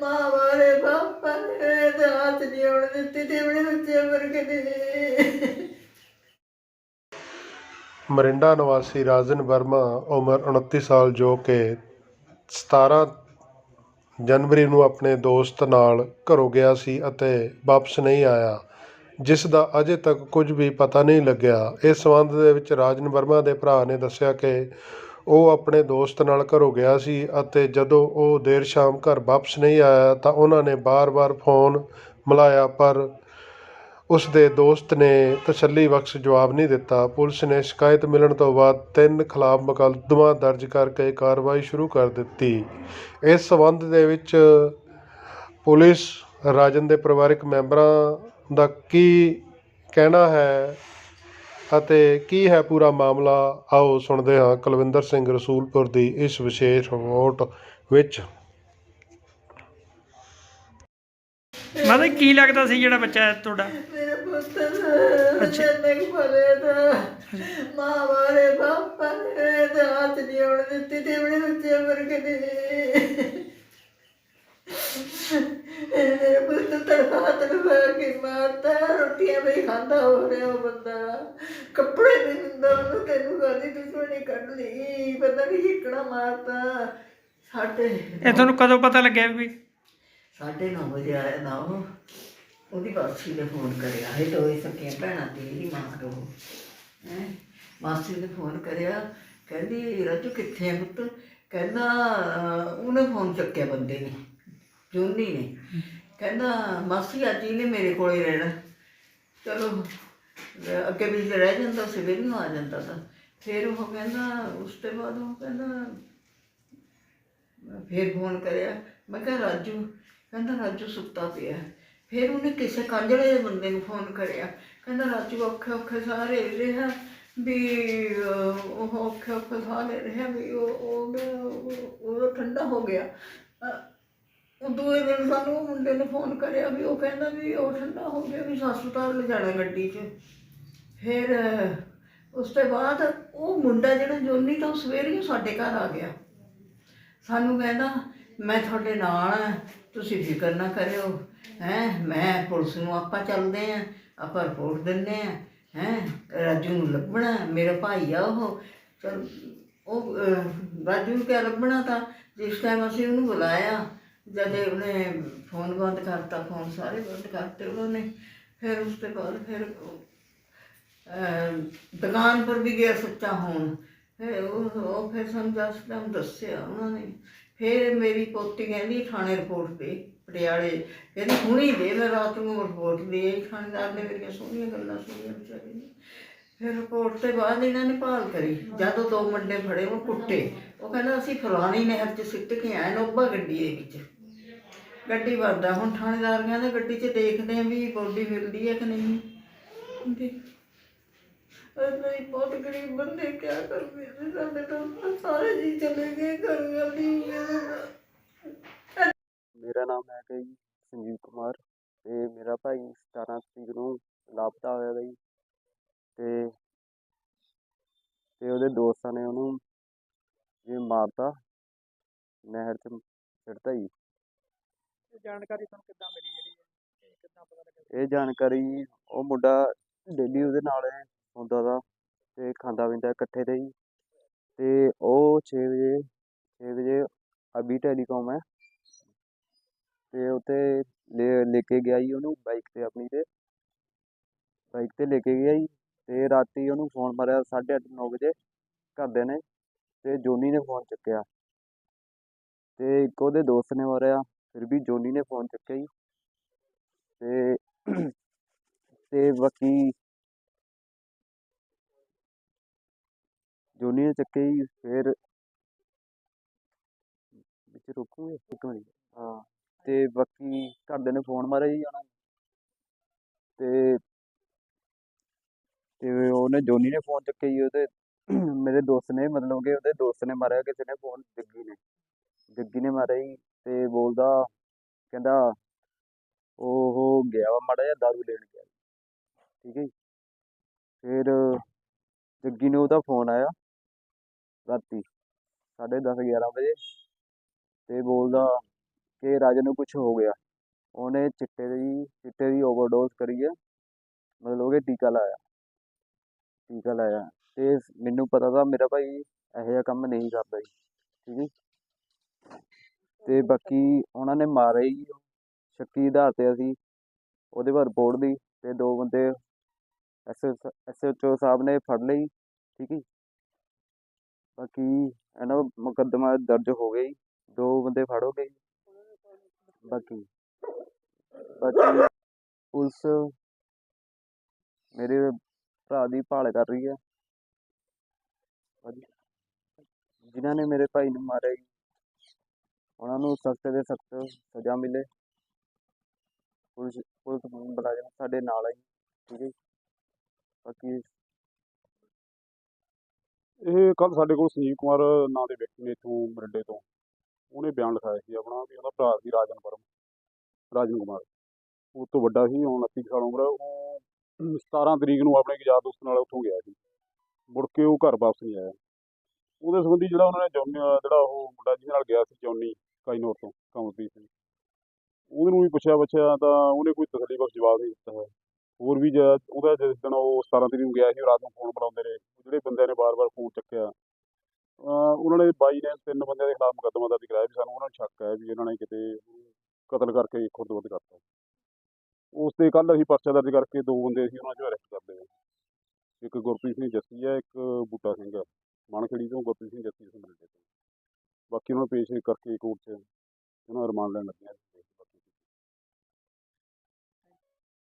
ਮਾਂ ਵਾਲੇ ਬਾਪਾ ਨੇ ਤੇ ਹੱਥ ਨਹੀਂ ਆਉਣ ਦਿੱਤੀ ਤੇ ਆਪਣੇ ਬੱਚੇ ਵਰਗੇ ਨੇ। ਮਰਿੰਡਾ ਨਿਵਾਸੀ ਰਾਜਨ ਵਰਮਾ ਉਮਰ 29 ਸਾਲ ਜੋ ਕਿ 17 ਜਨਵਰੀ ਨੂੰ ਆਪਣੇ ਦੋਸਤ ਨਾਲ ਘਰੋਂ ਗਿਆ ਸੀ ਅਤੇ ਵਾਪਸ ਨਹੀਂ ਆਇਆ ਜਿਸ ਦਾ ਅਜੇ ਤੱਕ ਕੁਝ ਵੀ ਪਤਾ ਨਹੀਂ ਲੱਗਿਆ। ਇਸ ਸੰਬੰਧ ਦੇ ਵਿੱਚ ਰਾਜਨ ਵਰਮਾ ਦੇ ਭਰਾ ਨੇ ਦੱਸਿਆ ਕਿ ਉਹ ਆਪਣੇ ਦੋਸਤ ਨਾਲ ਘਰੋਂ ਗਿਆ ਸੀ ਅਤੇ ਜਦੋਂ ਉਹ ਦੇਰ ਸ਼ਾਮ ਘਰ ਵਾਪਸ ਨਹੀਂ ਆਇਆ ਤਾਂ ਉਹਨਾਂ ਨੇ ਬਾਰ-ਬਾਰ ਫੋਨ ਮਿਲਾਇਆ, ਪਰ ਉਸ ਦੇ ਦੋਸਤ ਨੇ ਤਸੱਲੀ ਬਖਸ਼ ਜਵਾਬ ਨਹੀਂ ਦਿੱਤਾ। ਪੁਲਿਸ ਨੇ ਸ਼ਿਕਾਇਤ ਮਿਲਣ ਤੋਂ ਬਾਅਦ ਤਿੰਨ ਖਿਲਾਫ ਮੁਕੱਦਮਾ ਦਰਜ ਕਰਕੇ ਕਾਰਵਾਈ ਸ਼ੁਰੂ ਕਰ ਦਿੱਤੀ। ਇਸ ਸਬੰਧ ਦੇ ਵਿੱਚ ਪੁਲਿਸ, ਰਾਜਨ ਦੇ ਪਰਿਵਾਰਕ ਮੈਂਬਰਾਂ ਦਾ ਕੀ ਕਹਿਣਾ ਹੈ? ਅਤੇ ਕੀ ਹੈ ਪੂਰਾ ਮਾਮਲਾ? ਆਓ ਸੁਣਦੇ ਹਾਂ ਕੁਲਵਿੰਦਰ ਸਿੰਘ ਰਸੂਲਪੁਰ ਦੀ ਇਸ ਵਿਸ਼ੇਸ਼ ਰਿਪੋਰਟ ਵਿੱਚ। ਮਾਤਾ ਜੀ, ਕੀ ਲੱਗਦਾ ਸੀ ਜਿਹੜਾ ਬੱਚਾ ਹੈ ਤੁਹਾਡਾ? ਮੇਰੇ ਪੁੱਤਰ ਜਨਕ ਭਲੇ ਦਾ ਮਾਂ ਵਾਲੇ ਬਾਪਾ ਨੇ ਤੇ ਹੱਥ ਨਹੀਂ ਆਉਣ ਦਿੱਤੀ ਤੇ ਆਪਣੇ ਬੱਚੇ ਵਰਗੇ ਨੇ ਮੇਰੇ ਪੁੱਤ ਤੜਫਾ ਤੜਫਾ ਕੇ ਮਾਰਦਾ ਰੋਟੀਆਂ ਵੀ ਖਾਂਦਾ ਹੋ ਰਿਹਾ ਉਹ ਬੰਦਾ। ਕੱਪੜੇ ਨਹੀਂ ਦਿੰਦਾ ਉਹਨੂੰ ਤੈਨੂੰ ਗਾਲੀ ਦੁਸ਼ਮਣੀ ਕੱਢ ਲਈ। ਪਤਾ ਨਹੀਂ ਕਿਕਣਾ ਮਾਰਦਾ ਸਾਡੇ ਇਹ ਤੁਹਾਨੂੰ ਕਦੋਂ ਪਤਾ ਲੱਗਿਆ ਵੀ? ਸਾਢੇ ਨੌ ਵਜੇ ਆਇਆ ਨਾ ਉਹ। ਉਹਦੀ ਮਾਸੀ ਨੇ ਫੋਨ ਕਰਿਆ ਇਹ ਦੋਏ ਸਕੀਆਂ ਭੈਣਾਂ ਤੇ ਇਹਦੀ ਮਾਂ ਹੈ? ਮਾਸੀ ਨੇ ਫੋਨ ਕਰਿਆ ਕਹਿੰਦੀ ਰਾਜੂ ਕਿੱਥੇ ਹੈ ਪੁੱਤ? ਕਹਿੰਦਾ ਅਹ, ਉਹਨੇ ਫੋਨ ਚੱਕਿਆ ਬੰਦੇ ਨੇ ਜੋਨੀ ਨੇ। ਕਹਿੰਦਾ ਮਾਸੀ ਅੱਜ ਇਹਨੇ ਮੇਰੇ ਕੋਲੇ ਰਹਿਣਾ। ਚਲੋ ਅੱਗੇ ਵੀ ਰਹਿ ਜਾਂਦਾ ਸਵੇਰ ਨੂੰ ਆ ਜਾਂਦਾ ਤਾਂ। ਫਿਰ ਉਹ ਕਹਿੰਦਾ, ਉਸ ਤੋਂ ਬਾਅਦ ਉਹ ਕਹਿੰਦਾ ਫਿਰ ਫੋਨ ਕਰਿਆ, ਮੈਂ ਕਿਹਾ, ਰਾਜੂ, ਕਹਿੰਦਾ, ਰਾਜੂ ਸੁੱਤਾ ਪਿਆ। ਫਿਰ ਉਹਨੇ ਕਿਸੇ ਕਾਂਜਲੇ ਦੇ ਬੰਦੇ ਨੂੰ ਫੋਨ ਕਰਿਆ। ਕਹਿੰਦਾ, ਰਾਜੂ, ਔਖੇ ਔਖੇ ਸਾਰੇ ਰਿਹਾ ਵੀ ਉਹ ਔਖੇ ਔਖੇ ਸਾਰੇ ਰਿਹਾ ਵੀ ਉਹ, ਉਹ- ਉਹ ਠੰਡਾ ਹੋ ਗਿਆ। ਅਹ, ਉਹ ਦੂਏ ਦਿਨ ਸਾਨੂੰ ਉਹ ਮੁੰਡੇ ਨੇ ਫੋਨ ਕਰਿਆ ਵੀ ਉਹ ਕਹਿੰਦਾ ਵੀ ਉਹ ਠੰਡਾ ਹੋ ਗਿਆ ਵੀ ਹਸਪਤਾਲ ਲੈ ਜਾਣਾ ਗੱਡੀ 'ਚ। ਫਿਰ ਉਸ ਤੋਂ ਬਾਅਦ ਉਹ ਮੁੰਡਾ ਜਿਹੜਾ ਜੋਨੀ ਤਾਂ ਉਹ ਸਵੇਰੇ ਹੀ ਸਾਡੇ ਘਰ ਆ ਗਿਆ। ਸਾਨੂੰ ਕਹਿੰਦਾ ਮੈਂ ਤੁਹਾਡੇ ਨਾਲ ਹਾਂ ਤੁਸੀਂ ਫਿਕਰ ਨਾ ਕਰਿਓ ਹੈ ਮੈਂ ਪੁਲਿਸ ਨੂੰ ਆਪਾਂ ਚੱਲਦੇ ਆਂ ਆਪਾਂ ਰਿਪੋਰਟ ਦਿੰਦੇ ਆਂ ਹੈ ਰਾਜੂ ਨੂੰ ਲੱਭਣਾ ਮੇਰਾ ਭਾਈ ਆ ਉਹ। ਚਲ ਉਹ ਰਾਜੂ ਨੂੰ ਕਿਆ ਲੱਭਣਾ ਤਾਂ ਜਿਸ ਟਾਈਮ ਅਸੀਂ ਉਹਨੂੰ ਬੁਲਾਇਆ ਜਦ ਉਹਨੇ ਫੋਨ ਬੰਦ ਕਰਤਾ ਫੋਨ ਸਾਰੇ ਬੰਦ ਕਰਤੇ ਉਹਨਾਂ। ਨੇ ਫਿਰ ਉਸ ਤੋਂ ਬਾਅਦ ਫਿਰ ਅਹ, ਦੁਕਾਨ ਪਰ ਵੀ ਗਿਆ ਸੱਚਾ ਹੋਣ। ਫਿਰ ਉਹ ਉਹ ਫਿਰ ਸਮਝਾ ਦਸ ਦੱਸਿਆ ਉਹਨਾਂ ਨੇ। ਫਿਰ ਮੇਰੀ ਪੋਤੀ ਕਹਿੰਦੀ, ਥਾਣੇ ਰਿਪੋਰਟ ਦੇ, ਪਟਿਆਲੇ। ਕਹਿੰਦੀ, ਹੁਣੀ ਦੇ, ਮੈਂ ਰਾਤ ਨੂੰ ਰਿਪੋਰਟ ਦੇ ਆਈ। ਥਾਣੇਦਾਰ ਨੇ ਮੇਰੀਆਂ ਸੋਹਣੀਆਂ ਗੱਲਾਂ ਸੁਣੀਆਂ ਵਿਚਾਰੇ ਨੇ। ਫਿਰ ਰਿਪੋਰਟ ਤੇ ਬਾਅਦ ਇਹਨਾਂ ਨੇ ਭਾਲ ਕਰੀ। ਜਦੋਂ ਦੋ ਮੁੰਡੇ ਫੜੇ, ਉਹ ਕੁੱਟੇ। ਉਹ ਕਹਿੰਦਾ, ਅਸੀਂ ਫਲਾਣੀ ਨਹਿਰ 'ਚ ਸਿੱਟ ਕੇ ਆਏ, ਨੋਬਾ ਗੱਡੀ ਦੇ ਵਿੱਚ। ਗੱਡੀ ਵਰਦਾ ਹੁਣ ਥਾਣੇਦਾਰ ਕਹਿੰਦਾ ਗੱਡੀ 'ਚ ਦੇਖਦੇ ਆ ਵੀ ਬੋਡੀ ਮਿਲਦੀ ਹੈ ਕਿ ਨਹੀਂ। ਤੇ ਅਸੀਂ ਬਹੁਤ ਗਰੀਬ ਬੰਦੇ ਕਿਆ ਕਰਦੇ ਨੇ ਸਾਡੇ ਤਾਂ ਸਾਰੇ ਜੀ ਚਲੇ ਗਏ ਘਰ ਵਾਲੀ ਮੇਰਾ ਨਾਮ ਹੈਗਾ ਜੀ ਸੰਜੀਵ ਕੁਮਾਰ ਤੇ ਮੇਰਾ ਭਾਈ 17 ਤਰੀਕ ਨੂੰ ਲਾਪਤਾ ਹੋਇਆ ਜੀ। ਤੇ ਤੇ ਉਹਦੇ ਦੋਸਤਾਂ ਨੇ ਉਹਨੂੰ ਇਹ ਮਾਰਤਾ ਨਹਿਰ 'ਚ ਸਿੱਟਤਾ ਜੀ। ਜਾਣਕਾਰੀ ਤੁਹਾਨੂੰ ਕਿੱਦਾਂ ਮਿਲੀ ਜਿਹੜੀ ਕਿੱਦਾਂ ਪਤਾ ਲੱਗਿਆ? ਇਹ ਜਾਣਕਾਰੀ, ਉਹ ਮੁੰਡਾ ਡੇਲੀ ਉਹਦੇ ਨਾਲ ਹੁੰਦਾ ਤਾ ਤੇ ਖਾਂਦਾ ਪੀਂਦਾ ਇਕੱਠੇ ਤੇ ਜੀ ਤੇ ਉਹ 6 ਵਜੇ 6 ਵਜੇ ਅਭੀ ਟੈਲੀਕਾਮ ਹੈ। ਤੇ ਉੱਤੇ ਲੈ ਕੇ ਗਿਆ ਜੀ ਉਹਨੂੰ ਬਾਈਕ ਤੇ ਆਪਣੀ ਤੇ। ਬਾਈਕ ਤੇ ਲੈ ਕੇ ਗਿਆ ਜੀ ਤੇ ਰਾਤੀ ਉਹਨੂੰ ਫੋਨ ਮਾਰਿਆ 8:30 9 ਵਜੇ ਘਰਦਿਆਂ ਨੇ ਤੇ ਜੋਨੀ ਨੇ ਫੋਨ ਚੁੱਕਿਆ। ਤੇ ਇੱਕ ਉਹਦੇ ਦੋਸਤ ਨੇ ਮਾਰਿਆ। ਫਿਰ ਵੀ ਜੋਨੀ ਨੇ ਫੋਨ ਚੁੱਕਿਆ ਜੀ। ਤੇ ਤੇ ਬਾਕੀ ਜੋਨੀ ਨੇ ਚੱਕੇ ਜੀ, ਫਿਰ ਵਿੱਚ ਰੁਕੂਗੇ ਇੱਕ ਮਿੰਟ ਹਾਂ, ਤੇ ਬਾਕੀ ਘਰਦਿਆਂ ਨੇ ਫੋਨ ਮਾਰਿਆ ਜੀ ਉਹਨਾਂ ਨੂੰ। ਤੇ ਤੇ ਉਹਨੇ ਜੋਨੀ ਨੇ ਫੋਨ ਚੁੱਕਿਆ ਜੀ ਉਹਦੇ, ਮੇਰੇ ਦੋਸਤ ਨੇ ਮਤਲਬ ਕਿ ਉਹਦੇ ਦੋਸਤ ਨੇ ਮਾਰਿਆ, ਕਿਸੇ ਨੇ ਫੋਨ, ਜੱਗੀ ਨੇ। ਜੱਗੀ ਨੇ ਮਾਰਿਆ ਜੀ। ਤੇ ਬੋਲਦਾ, ਕਹਿੰਦਾ, ਉਹ ਗਿਆ ਵਾ ਮਾੜਾ ਜਿਹਾ ਦਾਰੂ ਲੈਣ ਗਿਆ। ਠੀਕ ਹੈ ਜੀ। ਫਿਰ ਜੱਗੀ ਨੂੰ ਉਹਦਾ ਫੋਨ ਆਇਆ ਰਾਤੀ, ਸਾਢੇ ਦਸ 11 ਵਜੇ ਤੇ ਬੋਲਦਾ ਕਿ ਰਾਜਨ ਨੂੰ ਕੁਝ ਹੋ ਗਿਆ। ਉਹਨੇ ਚਿੱਟੇ ਦੀ ਚਿੱਟੇ ਦੀ ਓਵਰਡੋਜ਼ ਕਰੀ ਹੈ ਮਤਲਬ ਕਿ ਟੀਕਾ ਲਾਇਆ। ਟੀਕਾ ਲਾਇਆ ਤੇ ਮੈਨੂੰ ਪਤਾ ਤਾਂ ਮੇਰਾ ਭਾਈ ਇਹੋ ਜਿਹਾ ਕੰਮ ਨਹੀਂ ਕਰਦਾ ਜੀ। ਠੀਕ ਹੈ ਜੀ। ਬਾਕੀ ਉਹਨਾਂ ਨੇ ਮਾਰਿਆ ਹੀ ਸ਼ੱਕੀ ਆਧਾਰ ਤੇ ਅਸੀਂ ਉਹਦੇ ਬਾਅਦ ਰਿਪੋਰਟ ਦੀ ਅਤੇ ਦੋ ਬੰਦੇ ਐਸ ਐਸ ਐਚ ਓ ਸਾਹਿਬ ਨੇ ਫੜ ਲਈ, ਠੀਕ ਹੈ ਜੀ। ਬਾਕੀ ਇਹਨਾਂ ਦਾ ਮੁਕੱਦਮਾ ਦਰਜ ਹੋ ਗਿਆ ਜੀ, ਦੋ ਬੰਦੇ ਫੜ ਹੋ ਗਏ ਜੀ। ਬਾਕੀ ਬਾਕੀ ਪੁਲਿਸ ਮੇਰੇ ਭਰਾ ਦੀ ਭਾਲ ਕਰ ਰਹੀ ਹੈ ਹਾਂਜੀ। ਜਿਨ੍ਹਾਂ ਨੇ ਮੇਰੇ ਭਾਈ ਨੂੰ ਮਾਰਿਆ ਜੀ ਉਹਨਾਂ ਨੂੰ ਸਖਤ ਤੇ ਸਖਤ ਸਜ਼ਾ ਮਿਲੇ। ਪੁਲਿਸ ਪੁਲਿਸ ਮੁਲਾਜ਼ਮ ਸਾਡੇ ਨਾਲ ਹੈ ਠੀਕ ਹੈ ਜੀ। ਬਾਕੀ ਇਹ ਕੱਲ ਸਾਡੇ ਕੋਲ ਸੰਜੀਵ ਕੁਮਾਰ ਨਾਂ ਦੇ ਵਿਅਕਤੀ ਨੇ ਇੱਥੋਂ ਮਰਿੰਡੇ ਤੋਂ। ਉਹਨੇ ਬਿਆਨ ਲਿਖਾਇਆ ਸੀ ਆਪਣਾ ਵੀ ਉਹਦਾ ਭਰਾ ਸੀ ਰਾਜਨ ਵਰਮ, ਰਾਜਨ ਕੁਮਾਰ। ਉਹ ਤੋਂ ਵੱਡਾ ਸੀ, ਹੁਣ 29 ਸਾਲ ਉਮਰ ਹੈ ਉਹ 17 ਤਰੀਕ ਨੂੰ ਆਪਣੇ ਇੱਕ ਯਾਰ ਦੋਸਤ ਨਾਲ ਉੱਥੋਂ ਗਿਆ ਸੀ। ਮੁੜ ਕੇ ਉਹ ਘਰ ਵਾਪਸ ਨਹੀਂ ਆਇਆ। ਉਹਦੇ ਸੰਬੰਧੀ ਜਿਹੜਾ ਉਹਨਾਂ ਨੇ ਜੌਨੀ, ਜਿਹੜਾ ਉਹ ਮੁੰਡਾ ਜਿਹਦੇ ਨਾਲ ਗਿਆ ਸੀ, ਜੌਨੀ ਕਾਈਨੋਰ ਤੋਂ ਕਮਲਪ੍ਰੀਤ ਸਿੰਘ ਉਹਨੂੰ ਵੀ ਪੁੱਛਿਆ ਪੁੱਛਿਆ ਤਾਂ ਉਹਨੇ ਕੋਈ ਤਸੱਲੀ ਬਖਸ਼ ਜਵਾਬ ਨਹੀਂ ਦਿੱਤਾ ਹੈ। ਹੋਰ ਵੀ ਜਿਹੜਾ ਉਹਦਾ ਜਿਸ ਦਿਨ ਉਹ 17 ਤਰੀਕ ਨੂੰ ਗਿਆ ਸੀ ਰਾਤ ਨੂੰ ਫੋਨ ਬੁਲਾਉਂਦੇ ਰਹੇ। ਜਿਹੜੇ ਬੰਦਿਆਂ ਨੇ ਬਾਰ-ਬਾਰ ਫੋਨ ਚੱਕਿਆ ਉਹਨਾਂ ਨੇ ਬਾਈ ਨੇ ਤਿੰਨ ਬੰਦਿਆਂ ਦੇ ਖਿਲਾਫ ਮੁਕੱਦਮਾ ਦਰਜ ਕਰਾਇਆ ਵੀ ਸਾਨੂੰ ਉਹਨਾਂ ਨੂੰ ਸ਼ੱਕ ਹੈ ਵੀ ਇਹਨਾਂ ਨੇ ਕਿਤੇ ਕਤਲ ਕਰਕੇ ਖੁਰਦਬੁਰਦ ਕਰਤਾ। ਉਸ ਤੇ ਕੱਲ ਅਸੀਂ ਪਰਚਾ ਦਰਜ ਕਰਕੇ ਦੋ ਬੰਦੇ ਅਸੀਂ ਉਹਨਾਂ ਚੋਂ ਅਰੈਸਟ ਕਰਦੇ ਹਾਂ ਇੱਕ ਗੁਰਪ੍ਰੀਤ ਸਿੰਘ ਜੱਸੀ ਹੈ, ਇੱਕ ਬੂਟਾ ਸਿੰਘ ਹੈ। ਮਾਨਖੜੀ ਤੋਂ ਗੁਰਪ੍ਰੀਤ ਸਿੰਘ ਜੱਸੀ ਤੋਂ ਮਿਲਦੇ ਬਾਕੀ ਉਹਨਾਂ ਨੂੰ ਪੇਸ਼ ਕਰਕੇ ਕੋਰਟ 'ਚ ਉਹਨਾਂ ਦਾ ਰਿਮਾਂਡ ਲੈਣ ਲੱਗੇ ਹਾਂ